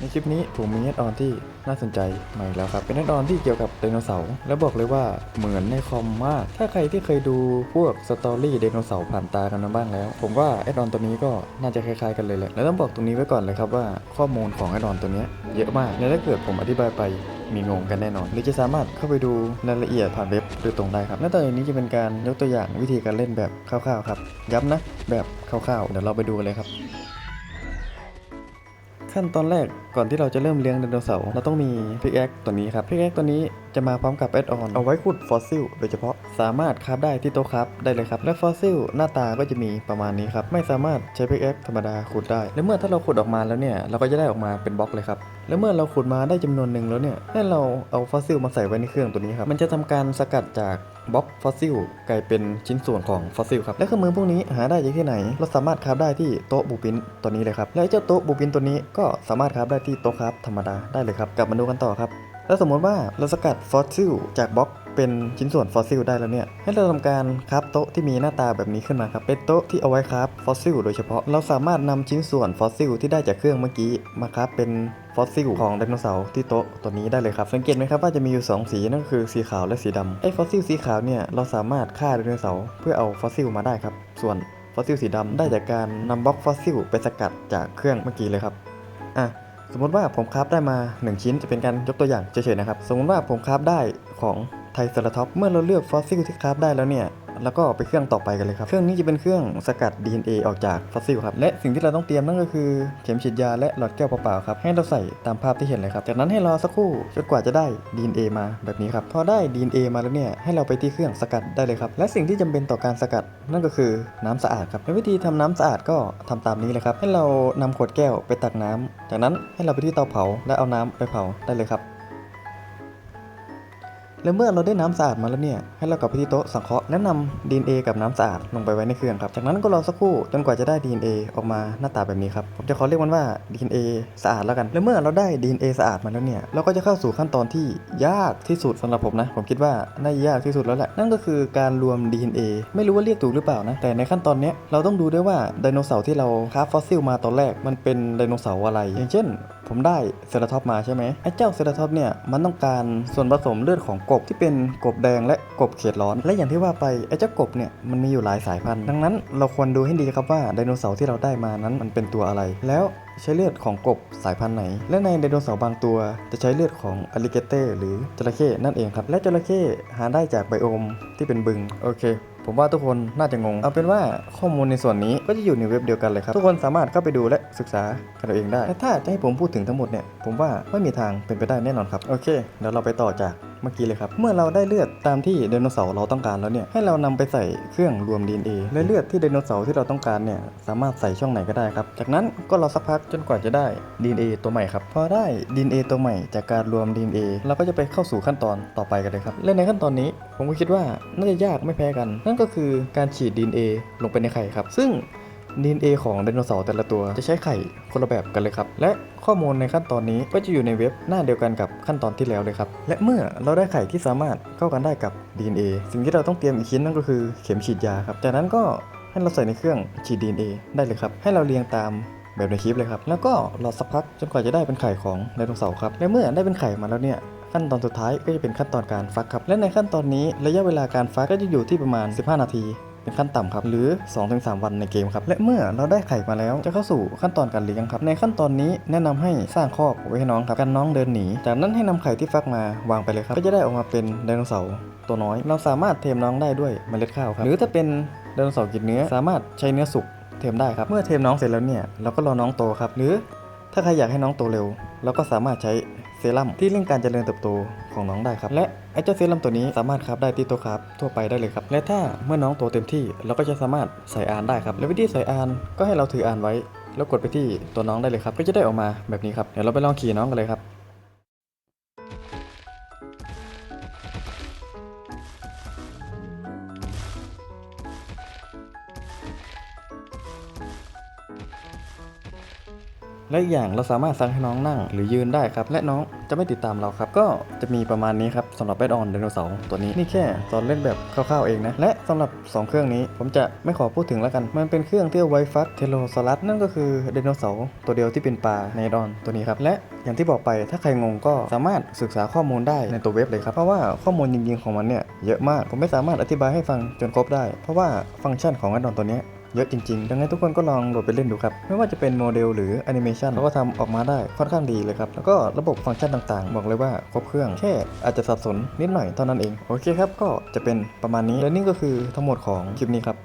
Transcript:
ในคลิปนี้ผมมีแอดออนที่น่าสนใจใหม่แล้วครับ เป็นแอดออนที่เกี่ยวกับไดโนเสาร์และบอกเลยว่าเหมือนในคอมมาก ถ้าใครที่เคยดูพวกสตอรี่ไดโนเสาร์ผ่านตากันมาบ้างแล้ว ผมว่าแอดออนตัวนี้ก็น่าจะคล้ายๆกันเลยแหละและต้องบอกตรงนี้ไว้ก่อนเลยครับว่าข้อมูลของแอดออนตัวนี้เยอะมากและถ้าเกิดผมอธิบายไปมีงงกันแน่นอน หรือจะสามารถเข้าไปดูรายละเอียดผ่านเว็บโดยตรงได้ครับและต่อจากนี้จะเป็นการยกตัวอย่างวิธีการเล่นแบบคร่าวๆครับย้ำนะแบบคร่าวๆเดี๋ยวเราไปดูกันเลยครับ ขั้นตอนแรกก่อนที่เราจะเริ่มเลี้ยงไดโนเสาร์เราต้องมีพิกแอคตัวนี้ครับพิกแอคตัวนี้จะมาพร้อมกับแอดออนเอาไว้ขุดฟอสซิลโดยเฉพาะสามารถคราฟได้ที่โต๊ะคราฟได้เลยครับและฟอสซิลหน้าตาก็จะมีประมาณนี้ครับไม่สามารถใช้พิกแอคธรรมดาขุดได้และเมื่อถ้าเราขุดออกมาแล้วเนี่ยเราก็จะได้ออกมาเป็นบล็อกเลยครับแล้วเมื่อเราขุดมาได้จำนวนหนึ่งแล้วเนี่ยให้เราเอาฟอสซิลมาใส่ไว้ในเครื่องตัวนี้ครับมันจะทำการสกัดจาก บล็อกฟอสซิลกลายเป็นชิ้นส่วนของฟอสซิลครับและเครื่องมือพวกนี้หาได้จากที่ไหน เราสามารถคราฟได้ที่โต๊ะบูปินตัวนี้เลยครับและเจ้าโต๊ะบูปินตัวนี้ก็สามารถคราฟได้ที่โต๊ะคราฟธรรมดาได้เลยครับกลับมาดูกันต่อครับแล้วสมมติว่าเราสกัดฟอสซิลจากบล็อก เป็นชิ้นส่วนฟอสซิลได้แล้วเนี่ย ให้เราทำการคราฟโต๊ะที่มีหน้าตาแบบนี้ขึ้นมาครับ เป็นโต๊ะที่เอาไว้คราฟฟอสซิลโดยเฉพาะ เราสามารถนำชิ้นส่วนฟอสซิลที่ได้จากเครื่องเมื่อกี้มาคราฟเป็นฟอสซิลของไดโนเสาร์ที่โต๊ะตัวนี้ได้เลยครับ สังเกตไหมครับว่าจะมีอยู่ 2 สีนั่นก็คือสีขาวและสีดำไอ้ฟอสซิลสีขาวเนี่ยเราสามารถฆ่าไดโนเสาร์เพื่อเอาฟอสซิลมาได้ครับ ส่วนฟอสซิลสีดำได้จากการนำบล็อกฟอสซิลไปสกัดจากเครื่องเมื่อกี้เลยครับอะสมมติว่าผมคราฟได้มา 1 ชิ้นจะเป็นการยกตัวอย่างเฉยๆนะครับ สมมติว่าผมคราฟได้ของ ไทรเซราท็อปเมื่อเราเลือกฟอสซิลที่คราฟได้แล้วเนี่ยแล้วก็ไปเครื่องต่อไปกันเลยครับ เครื่องนี้จะเป็นเครื่องสกัด DNA ออกจากฟอสซิลครับ และสิ่งที่เราต้องเตรียมนั่นก็คือ เข็มฉีดยาและหลอดแก้วเปล่าๆครับ ให้เราใส่ตามภาพที่เห็นเลยครับ จากนั้นให้รอสักครู่จนกว่าจะได้ DNA มาแบบนี้ครับ พอได้ DNA มาแล้วเนี่ย ให้เราไปที่เครื่องสกัดได้เลยครับ และสิ่งที่จำเป็นต่อการสกัดนั่นก็คือน้ำสะอาดครับและวิธีทำน้ำสะอาดก็ทำตามนี้เลยครับ ให้เรานำขวดแก้วไปตักน้ำจากนั้นให้เราไปที่เตาเผาและเอาน้ำไปเผาได้เลยครับ แล้วเมื่อเราได้น้ำสะอาดมาแล้วเนี่ย ให้เรากลับไปที่โต๊ะสังเคราะห์และนำ DNA กับน้ำสะอาดลงไปไว้ในเครื่องครับ จากนั้นก็รอสักครู่จนกว่าจะได้ DNA ออกมาหน้าตาแบบนี้ครับ ผมจะขอเรียกมันว่า DNA สะอาดแล้วกัน และเมื่อเราได้ DNA สะอาดมาแล้วเนี่ย เราก็จะเข้าสู่ขั้นตอนที่ยากที่สุดสำหรับผมนะ ผมคิดว่าน่าจะยากที่สุดแล้วแหละ นั่นก็คือการรวม DNA ไม่รู้ว่าเรียกถูกหรือเปล่านะ แต่ในขั้นตอนนี้เราต้องดูด้วยว่าไดโนเสาร์ที่เราคราฟฟอสซิลมาตอนแรกมันเป็นไดโนเสาร์อะไร อย่างเช่น ผมได้เซราทอปมาใช่ไหมไอ้เจ้าเซราทอปเนี่ยมันต้องการส่วนผสมเลือดของกบที่เป็นกบแดงและกบเขตร้อน และอย่างที่ว่าไปไอ้เจ้ากบเนี่ยมันมีอยู่หลายสายพันธุ์ดังนั้นเราควรดูให้ดีครับว่าไดโนเสาร์ที่เราได้มานั้นมันเป็นตัวอะไร แล้วใช้เลือดของกบสายพันธุ์ไหน และในไดโนเสาร์บางตัว จะใช้เลือดของอลิเกเตอร์หรือจระเข้นั่นเองครับ และจระเข้หาได้จากไบโอมที่เป็นบึง โอเค ผมว่าทุกคนน่าจะงง เอาเป็นว่าข้อมูลในส่วนนี้ก็จะอยู่ในเว็บเดียวกันเลยครับ ทุกคนสามารถเข้าไปดูและศึกษากันเอาเองได้แต่ถ้าจะให้ผมพูดถึงทั้งหมดเนี่ยผมว่าไม่มีทางเป็นไปได้แน่นอนครับโอเคเดี๋ยวเราไปต่อจาก เมื่อกี้เลยครับ เมื่อเราได้เลือดตามที่ไดโนเสาร์เราต้องการแล้วเนี่ย ให้เรานำไปใส่เครื่องรวม DNA และเลือดที่ไดโนเสาร์ที่เราต้องการเนี่ย สามารถใส่ช่องไหนก็ได้ครับ จากนั้นก็รอสักพักจนกว่าจะได้ DNA ตัวใหม่ครับ พอได้ DNA ตัวใหม่จากการรวม DNA เราก็จะไปเข้าสู่ขั้นตอนต่อไปกันเลยครับ และในขั้นตอนนี้ผมก็คิดว่าน่าจะยากไม่แพ้กัน นั่นก็คือการฉีด DNA ลงไปในไข่ครับ ซึ่ง DNA ของไดโนเสาร์แต่ละตัวจะใช้ไข่คนละแบบกันเลยครับ และข้อมูลในขั้นตอนนี้ก็จะอยู่ในเว็บหน้าเดียวกันกับขั้นตอนที่แล้วเลยครับ และเมื่อเราได้ไข่ที่สามารถเข้ากันได้กับ DNA สิ่งที่เราต้องเตรียมอีกชิ้นนั่นก็คือเข็มฉีดยาครับ จากนั้นก็ให้เราใส่ในเครื่องฉีด DNA ได้เลยครับ ให้เราเรียงตามแบบในคลิปเลยครับ แล้วก็รอสักพักจนกว่าจะได้เป็นไข่ของไดโนเสาร์ครับ และเมื่อได้เป็นไข่มาแล้วเนี่ยขั้นตอนสุดท้ายก็จะเป็นขั้นตอนการฟักครับ และในขั้นตอนนี้ระยะเวลาการฟักก็จะอยู่ที่ประมาณ 15 นาที เป็นขั้นต่ำครับหรือ 2-3 วันในเกมครับและเมื่อเราได้ไข่มาแล้วจะเข้าสู่ขั้นตอนการเลี้ยงครับในขั้นตอนนี้แนะนำให้สร้างครอกไว้ให้น้องครับกันน้องเดินหนี จากนั้นให้นำไข่ที่ฟักมาวางไปเลยครับก็จะได้ออกมาเป็นไดโนเสาร์ตัวน้อย เราสามารถเทมน้องได้ด้วยเมล็ดข้าวครับหรือถ้าเป็นไดโนเสาร์กินเนื้อ สามารถใช้เนื้อสุกเทมได้ครับเมื่อเทมน้องเสร็จแล้วเนี่ยเราก็รอน้องโตครับหรือถ้าใครอยากให้น้องโตเร็ว เราก็สามารถใช้เซรั่มที่เร่งการเจริญเติบโต ของน้องได้ครับ และไอ้เจ้าเซรั่มตัวนี้สามารถครับได้ที่โต๊ะครับทั่วไปได้เลยครับ และถ้าเมื่อน้องโตเต็มที่เราก็จะสามารถใส่อานได้ครับ และวิธีใส่อานก็ให้เราถืออานไว้ แล้วกดไปที่ตัวน้องได้เลยครับ ก็จะได้ออกมาแบบนี้ครับ เดี๋ยวเราไปลองขี่น้องกันเลยครับ และอย่างเราสามารถสั่งให้น้องนั่งหรือยืนได้ครับ และน้องจะไม่ติดตามเราครับ ก็จะมีประมาณนี้ครับสำหรับแอดออนไดโนเสาร์ตัวนี้นี่แค่ตอนเล่นแบบคร่าวๆเองนะ และสำหรับ 2 เครื่องนี้ผมจะไม่ขอพูดถึงแล้วกัน มันเป็นเครื่องที่เอาไว้ฟักเทโลซอรัสนั่นก็คือไดโนเสาร์ตัวเดียวที่เป็นปลาในดอนตัวนี้ครับและอย่างที่บอกไปถ้าใครงงก็สามารถศึกษาข้อมูลได้ในตัวเว็บเลยครับเพราะว่าข้อมูลจริงๆของมันเนี่ยเยอะมากผมไม่สามารถอธิบายให้ฟังจนครบได้ เพราะว่าฟังก์ชันของแอดออนตัวนี้ เยอะจริงๆ ดังนั้นทุกคนก็ลองโหลดไปเล่นดูครับ ไม่ว่าจะเป็นโมเดลหรือแอนิเมชันเขาก็ทำออกมาได้ค่อนข้างดีเลยครับ แล้วก็ระบบฟังก์ชันต่างๆ บอกเลยว่าครบเครื่อง แค่อาจจะสับสนนิดหน่อยเท่านั้นเอง โอเคครับ ก็จะเป็นประมาณนี้ และนี่ก็คือทั้งหมดของคลิปนี้ครับ